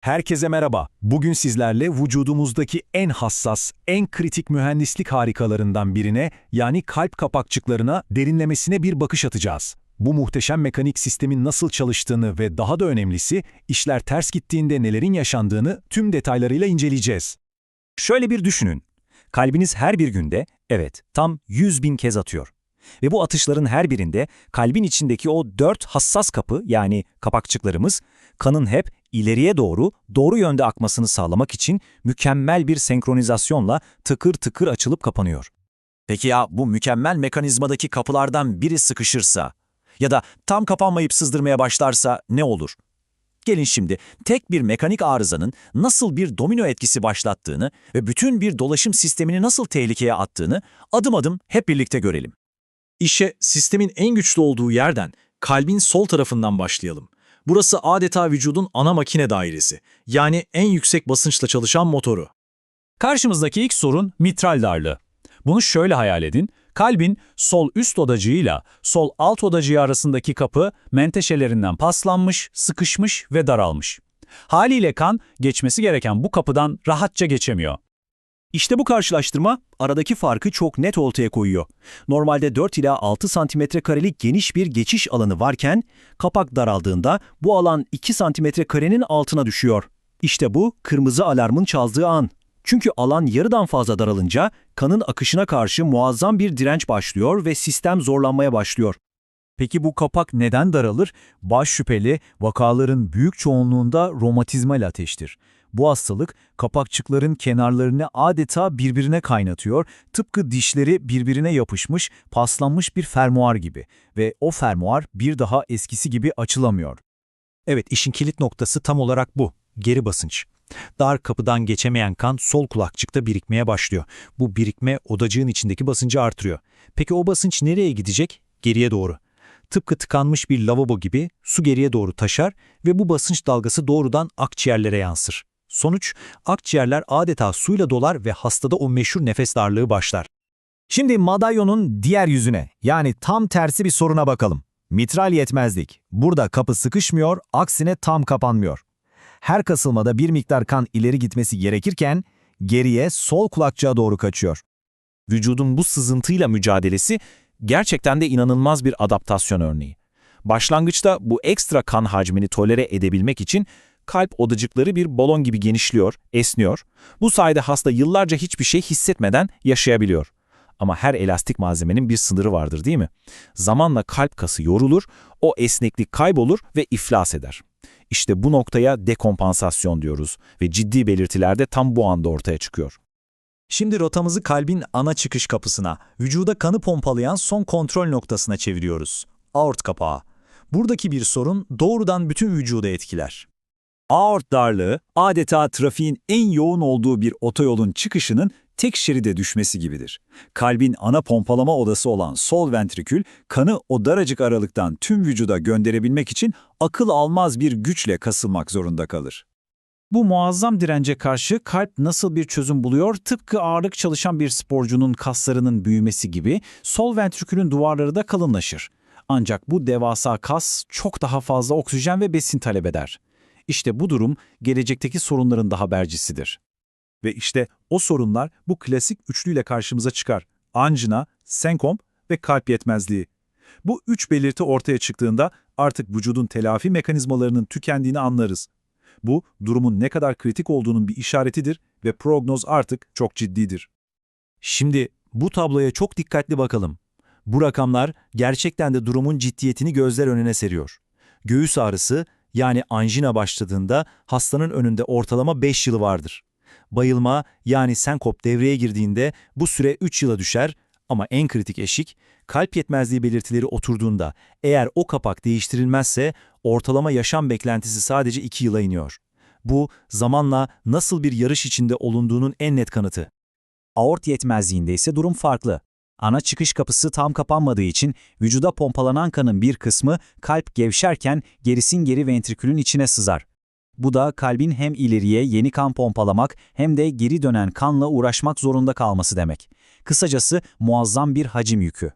Herkese merhaba. Bugün sizlerle vücudumuzdaki en hassas, en kritik mühendislik harikalarından birine yani kalp kapakçıklarına derinlemesine bir bakış atacağız. Bu muhteşem mekanik sistemin nasıl çalıştığını ve daha da önemlisi işler ters gittiğinde nelerin yaşandığını tüm detaylarıyla inceleyeceğiz. Şöyle bir düşünün. Kalbiniz her bir günde, evet, tam 100 bin kez atıyor. Ve bu atışların her birinde kalbin içindeki o dört hassas kapı yani kapakçıklarımız kanın hep ileriye doğru, doğru yönde akmasını sağlamak için mükemmel bir senkronizasyonla tıkır tıkır açılıp kapanıyor. Peki ya bu mükemmel mekanizmadaki kapılardan biri sıkışırsa ya da tam kapanmayıp sızdırmaya başlarsa ne olur? Gelin şimdi tek bir mekanik arızanın nasıl bir domino etkisi başlattığını ve bütün bir dolaşım sistemini nasıl tehlikeye attığını adım adım hep birlikte görelim. İşe sistemin en güçlü olduğu yerden, kalbin sol tarafından başlayalım. Burası adeta vücudun ana makine dairesi, yani en yüksek basınçla çalışan motoru. Karşımızdaki ilk sorun mitral darlığı. Bunu şöyle hayal edin. Kalbin sol üst odacığıyla sol alt odacığı arasındaki kapı menteşelerinden paslanmış, sıkışmış ve daralmış. Haliyle kan geçmesi gereken bu kapıdan rahatça geçemiyor. İşte bu karşılaştırma aradaki farkı çok net ortaya koyuyor. Normalde 4 ila 6 santimetre karelik geniş bir geçiş alanı varken kapak daraldığında bu alan 2 santimetre karenin altına düşüyor. İşte bu kırmızı alarmın çaldığı an. Çünkü alan yarıdan fazla daralınca kanın akışına karşı muazzam bir direnç başlıyor ve sistem zorlanmaya başlıyor. Peki bu kapak neden daralır? Baş şüpheli vakaların büyük çoğunluğunda romatizmal ateştir. Bu hastalık kapakçıkların kenarlarını adeta birbirine kaynatıyor, tıpkı dişleri birbirine yapışmış, paslanmış bir fermuar gibi ve o fermuar bir daha eskisi gibi açılamıyor. Evet, işin kilit noktası tam olarak bu. Geri basınç. Dar kapıdan geçemeyen kan sol kulakçıkta birikmeye başlıyor. Bu birikme odacığın içindeki basıncı artırıyor. Peki o basınç nereye gidecek? Geriye doğru. Tıpkı tıkanmış bir lavabo gibi su geriye doğru taşar ve bu basınç dalgası doğrudan akciğerlere yansır. Sonuç, akciğerler adeta suyla dolar ve hastada o meşhur nefes darlığı başlar. Şimdi madalyonun diğer yüzüne yani tam tersi bir soruna bakalım. Mitral yetmezlik. Burada kapı sıkışmıyor, aksine tam kapanmıyor. Her kasılmada bir miktar kan ileri gitmesi gerekirken geriye sol kulakçığa doğru kaçıyor. Vücudun bu sızıntıyla mücadelesi gerçekten de inanılmaz bir adaptasyon örneği. Başlangıçta bu ekstra kan hacmini tolere edebilmek için kalp odacıkları bir balon gibi genişliyor, esniyor. Bu sayede hasta yıllarca hiçbir şey hissetmeden yaşayabiliyor. Ama her elastik malzemenin bir sınırı vardır değil mi? Zamanla kalp kası yorulur, o esneklik kaybolur ve iflas eder. İşte bu noktaya dekompansasyon diyoruz ve ciddi belirtiler de tam bu anda ortaya çıkıyor. Şimdi rotamızı kalbin ana çıkış kapısına, vücuda kanı pompalayan son kontrol noktasına çeviriyoruz. Aort kapağı. Buradaki bir sorun doğrudan bütün vücuda etkiler. Aort darlığı adeta trafiğin en yoğun olduğu bir otoyolun çıkışının tek şeride düşmesi gibidir. Kalbin ana pompalama odası olan sol ventrikül kanı o daracık aralıktan tüm vücuda gönderebilmek için akıl almaz bir güçle kasılmak zorunda kalır. Bu muazzam dirence karşı kalp nasıl bir çözüm buluyor? Tıpkı ağırlık çalışan bir sporcunun kaslarının büyümesi gibi sol ventrikülün duvarları da kalınlaşır. Ancak bu devasa kas çok daha fazla oksijen ve besin talep eder. İşte bu durum gelecekteki sorunların da habercisidir. Ve işte o sorunlar bu klasik üçlüyle karşımıza çıkar. Anjina, senkomp ve kalp yetmezliği. Bu üç belirti ortaya çıktığında artık vücudun telafi mekanizmalarının tükendiğini anlarız. Bu, durumun ne kadar kritik olduğunun bir işaretidir ve prognoz artık çok ciddidir. Şimdi bu tabloya çok dikkatli bakalım. Bu rakamlar gerçekten de durumun ciddiyetini gözler önüne seriyor. Göğüs ağrısı yani anjina başladığında hastanın önünde ortalama 5 yılı vardır. Bayılma yani senkop devreye girdiğinde bu süre 3 yıla düşer ama en kritik eşik kalp yetmezliği belirtileri oturduğunda eğer o kapak değiştirilmezse ortalama yaşam beklentisi sadece 2 yıla iniyor. Bu zamanla nasıl bir yarış içinde olunduğunun en net kanıtı. Aort yetmezliğinde ise durum farklı. Ana çıkış kapısı tam kapanmadığı için vücuda pompalanan kanın bir kısmı kalp gevşerken gerisin geri ventrikülün içine sızar. Bu da kalbin hem ileriye yeni kan pompalamak hem de geri dönen kanla uğraşmak zorunda kalması demek. Kısacası muazzam bir hacim yükü.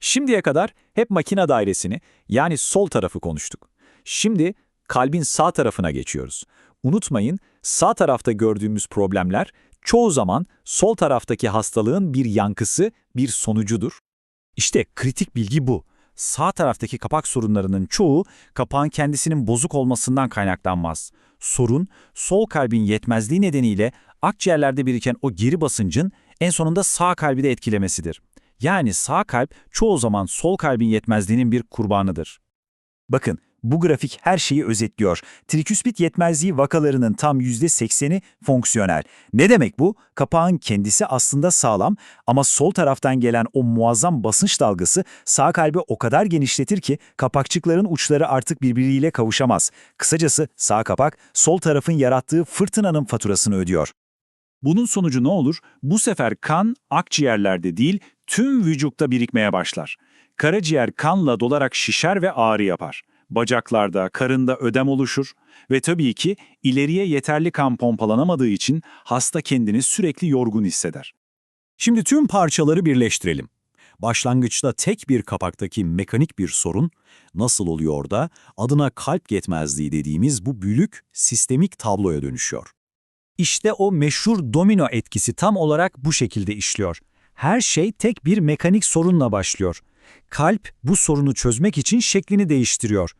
Şimdiye kadar hep makine dairesini yani sol tarafı konuştuk. Şimdi kalbin sağ tarafına geçiyoruz. Unutmayın, sağ tarafta gördüğümüz problemler çoğu zaman sol taraftaki hastalığın bir yankısı, bir sonucudur. İşte kritik bilgi bu. Sağ taraftaki kapak sorunlarının çoğu kapağın kendisinin bozuk olmasından kaynaklanmaz. Sorun, sol kalbin yetmezliği nedeniyle akciğerlerde biriken o geri basıncın en sonunda sağ kalbi de etkilemesidir. Yani sağ kalp çoğu zaman sol kalbin yetmezliğinin bir kurbanıdır. Bakın, bu grafik her şeyi özetliyor. Triküspit yetmezliği vakalarının tam %80'i fonksiyonel. Ne demek bu? Kapağın kendisi aslında sağlam ama sol taraftan gelen o muazzam basınç dalgası sağ kalbi o kadar genişletir ki kapakçıkların uçları artık birbiriyle kavuşamaz. Kısacası sağ kapak sol tarafın yarattığı fırtınanın faturasını ödüyor. Bunun sonucu ne olur? Bu sefer kan akciğerlerde değil, tüm vücutta birikmeye başlar. Karaciğer kanla dolarak şişer ve ağrı yapar. Bacaklarda, karında ödem oluşur ve tabii ki ileriye yeterli kan pompalanamadığı için hasta kendini sürekli yorgun hisseder. Şimdi tüm parçaları birleştirelim. Başlangıçta tek bir kapaktaki mekanik bir sorun nasıl oluyor da adına kalp yetmezliği dediğimiz bu büyük sistemik tabloya dönüşüyor. İşte o meşhur domino etkisi tam olarak bu şekilde işliyor. Her şey tek bir mekanik sorunla başlıyor. Kalp bu sorunu çözmek için şeklini değiştiriyor.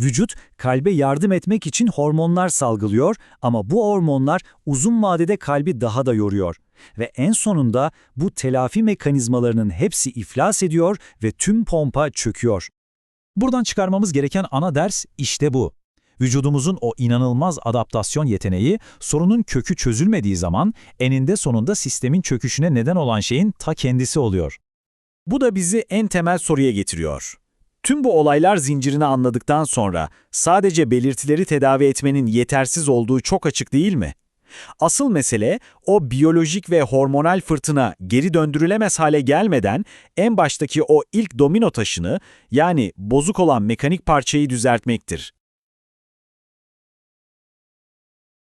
Vücut kalbe yardım etmek için hormonlar salgılıyor ama bu hormonlar uzun vadede kalbi daha da yoruyor. Ve en sonunda bu telafi mekanizmalarının hepsi iflas ediyor ve tüm pompa çöküyor. Buradan çıkarmamız gereken ana ders işte bu. Vücudumuzun o inanılmaz adaptasyon yeteneği sorunun kökü çözülmediği zaman eninde sonunda sistemin çöküşüne neden olan şeyin ta kendisi oluyor. Bu da bizi en temel soruya getiriyor. Tüm bu olaylar zincirini anladıktan sonra sadece belirtileri tedavi etmenin yetersiz olduğu çok açık değil mi? Asıl mesele o biyolojik ve hormonal fırtına geri döndürülemez hale gelmeden en baştaki o ilk domino taşını yani bozuk olan mekanik parçayı düzeltmektir.